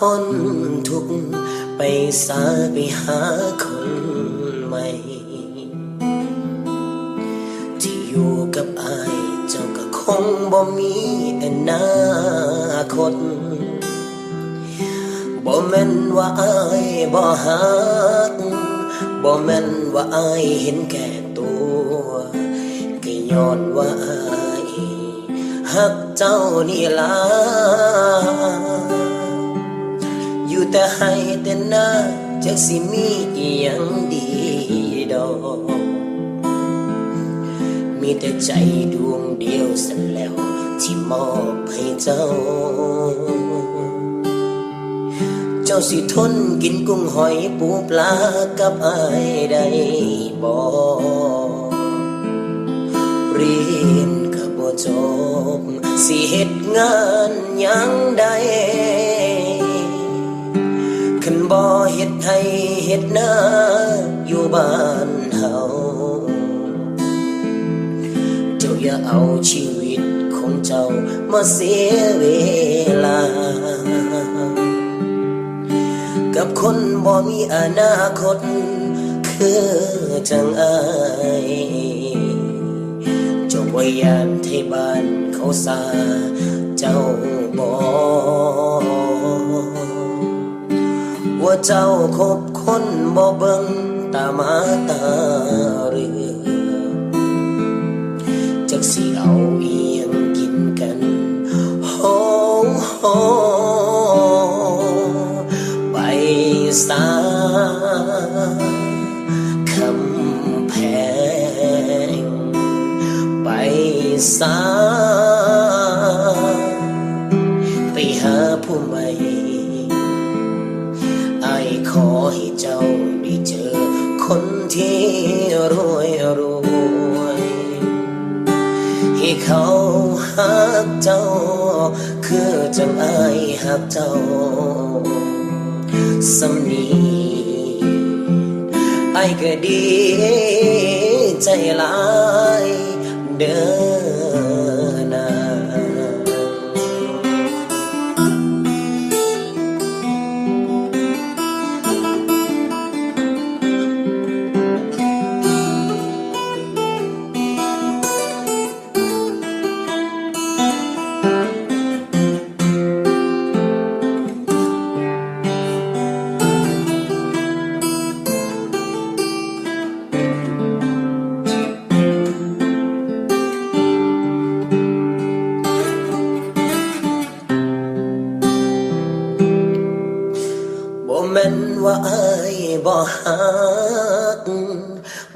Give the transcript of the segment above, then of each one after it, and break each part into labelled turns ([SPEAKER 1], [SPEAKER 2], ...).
[SPEAKER 1] อายมันคนทุกข์ไปสาไปหาคนใหม่ ที่อยู่กับอายเจ้าก็คงบ่มีอนาคตบ่แม่นว่าอายบ่ฮักบ่แม่นว่าอายเห็นแก่ตัวก็ย้อนว่าอายฮักเจ้านี่ล่ะ น้าจักสิมีอีหยังดีดอก มีแต่ใจดวงเดียวสันแล้ว ที่มอบให้เจ้า เจ้าสิทนกินกุ้งหอยปูปลากับอายได้บ่เรียนก็บ่จบสิเฮ็ดงานยังได้ บ่เฮ็ดให้เฮ็ดนาอยู่บ้านเฮาเจ้าอย่าเอาชีวิตของเจ้ามาเสียเวลา กับคนบ่มีอนาคต คือจังอายเจ้าบ่ยานไทยบ้านเขาสา เจ้าบ่ ว่าเจ้าคบคนบ่เบิ่งตามาตาเรือจักสิเอาเอียงกินกันโฮโฮไปสาคำแพงไปสา อให้เจ้าได้เจอ คนที่รวยรวย ให้เขาหักเจ้า คือจังไอหักเจ้าสำนีไอก็ดีใจหลายเด้อ ว่าอายบ่ฮัก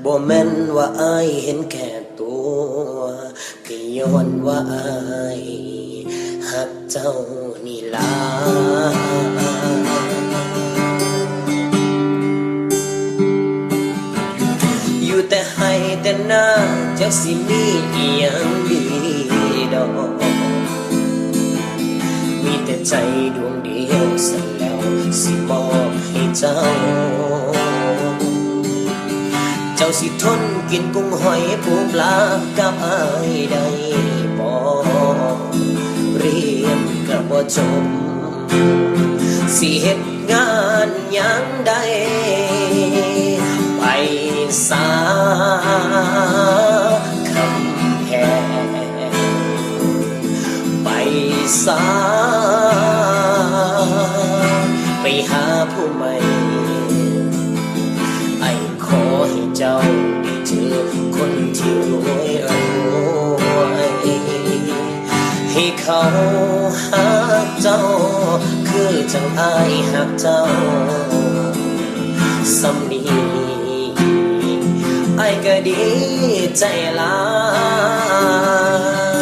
[SPEAKER 1] บ่แม่นว่าอายเห็นแก่ตัวก็ย้อนว่าอายฮักเจ้านี่ล่ะอยู่แต่ให้แต่หน้าจักสิมีอีหยังดีดอกมีแต่ใจดวงเดียวสันแล้ว สิมอบให้เจ้า เจ้าสิทนกินกุ้งหอยปูปลากับอายได้บ่เรียนก็บ่จบสิเฮ็ดงานยังได้ไปสา หาผู้ใหม่ไอ้ขอให้เจ้าได้เจอคนที่รวยรวยให้เขาหักเจ้า คือจังอายหักเจ้าสำนีไอ้ก็ดีใจลาย